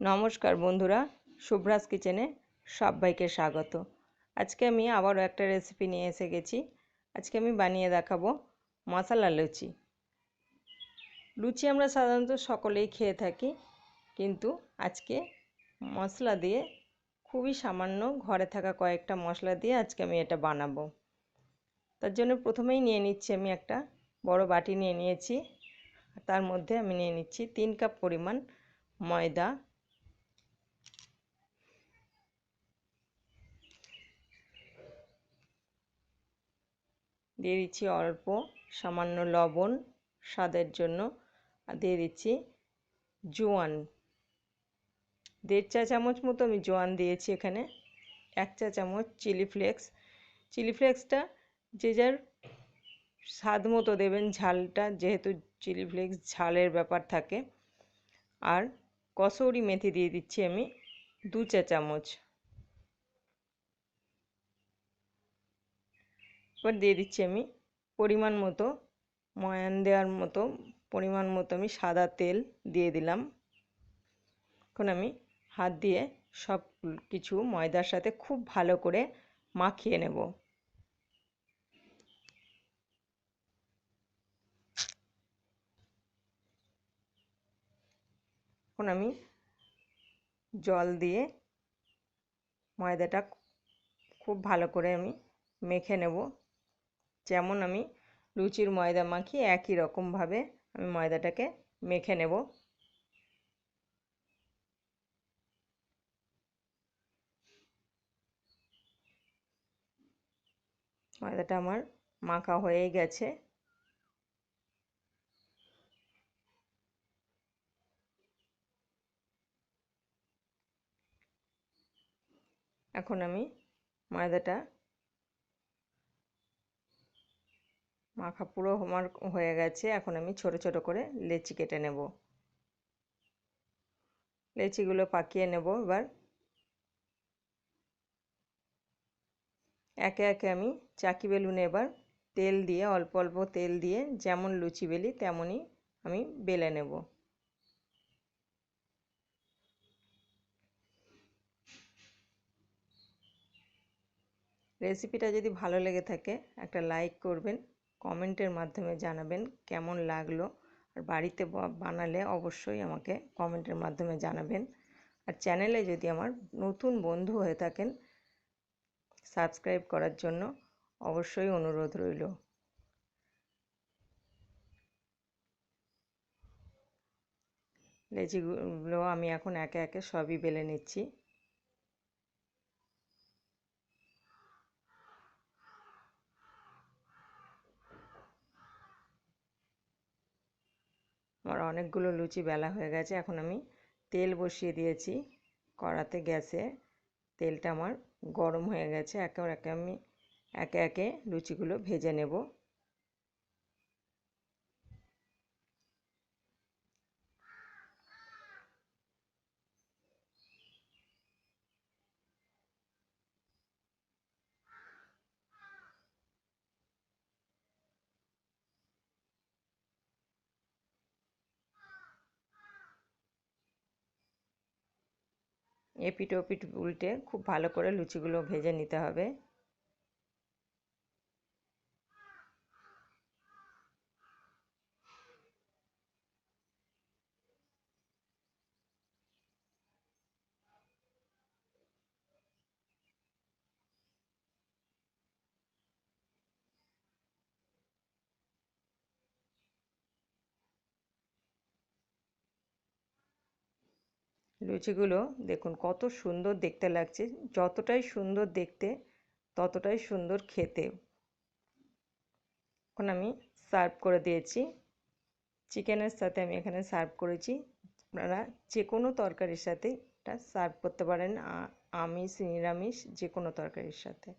নমস্কার বন্ধুরা, শুভ্রাস কিচেনে সবাইকে স্বাগত। আজকে আমি আবারও একটা রেসিপি নিয়ে এসে গেছি। আজকে আমি বানিয়ে দেখাবো মশলা লুচি। লুচি আমরা সাধারণত সকলেই খেয়ে থাকি, কিন্তু আজকে মশলা দিয়ে, খুবই সামান্য ঘরে থাকা কয়েকটা মশলা দিয়ে আজকে আমি এটা বানাবো। তার জন্য প্রথমেই নিয়ে নিচ্ছি আমি একটা বড় বাটি নিয়ে নিয়েছি। তার মধ্যে আমি নিয়ে নিচ্ছি তিন কাপ পরিমাণ ময়দা দিয়ে দিচ্ছি অল্প, সামান্য লবণ, স্বাদের জন্য। আর দিয়ে দিচ্ছি জোয়ান। দেড় চা চামচ মতো আমি জোয়ান দিয়েছি এখানে। এক চা চামচ চিলি ফ্লেক্স। চিলি ফ্লেক্সটা যে যার স্বাদ মতো দেবেন ঝালটা, যেহেতু চিলি ফ্লেক্স ঝালের ব্যাপার থাকে। আর কসৌরি মেথি দিয়ে দিচ্ছি আমি দু চা চামচ। এবার দিয়ে দিচ্ছি আমি। পরিমাণ মতো, ময়ান দেওয়ার মতো, পরিমাণ মতো আমি সাদা তেল দিয়ে দিলাম। এখন আমি হাত দিয়ে সব কিছু ময়দার সাথে খুব ভালো করে মাখিয়ে নেব। এখন আমি জল দিয়ে ময়দাটা খুব ভালো করে আমি মেখে নেব। যেমন আমি লুচির ময়দা মাখি একই রকমভাবে আমি ময়দাটাকে মেখে নেব। ময়দাটা আমার মাখা হয়েই গেছে। এখন আমি ময়দাটা মাখা পুরো আমার হয়ে গেছে। এখন আমি ছোট ছোট করে লেচি কেটে নেব। লেচিগুলো পাকিয়ে নেব এবার। একে একে আমি চাকি বেলুনে এবার তেল দিয়ে, অল্প অল্প তেল দিয়ে যেমন লুচি বেলি তেমনই আমি বেলে নেব। রেসিপিটা যদি ভালো লেগে থাকে একটা লাইক করবেন। কমেন্টের মাধ্যমে জানাবেন কেমন লাগল। আর বাড়িতে বানালে অবশ্যই আমাকে কমেন্টের মাধ্যমে জানাবেন। আর চ্যানেলে যদি আমার নতুন বন্ধু হয়ে থাকেন, সাবস্ক্রাইব করার জন্য অবশ্যই অনুরোধ রইল। লেচিগুলো আমি এখন একে একে সবই বেলে নিচ্ছি। আমার অনেকগুলো লুচি বেলা হয়ে গেছে, এখন আমি তেল বসিয়ে দিয়েছি কড়াতে গ্যাসে। তেলটা আমার গরম হয়ে গেছে একে একে আমি একে একে লুচিগুলো ভেজে নেব। এপিট ওপিঠ উল্টে খুব ভালো করে লুচিগুলো ভেজে নিতে হবে। লুচিগুলো দেখুন কত সুন্দর দেখতে লাগছে। যতটাই সুন্দর দেখতে, ততটাই সুন্দর খেতে। এখন আমি সার্ভ করে দিয়েছি। চিকেনের সাথে আমি এখানে সার্ভ করেছি। আপনারা যে কোনো তরকারির সাথে এটা সার্ভ করতে পারেন আমিষ নিরামিষ যে কোনো তরকারির সাথে।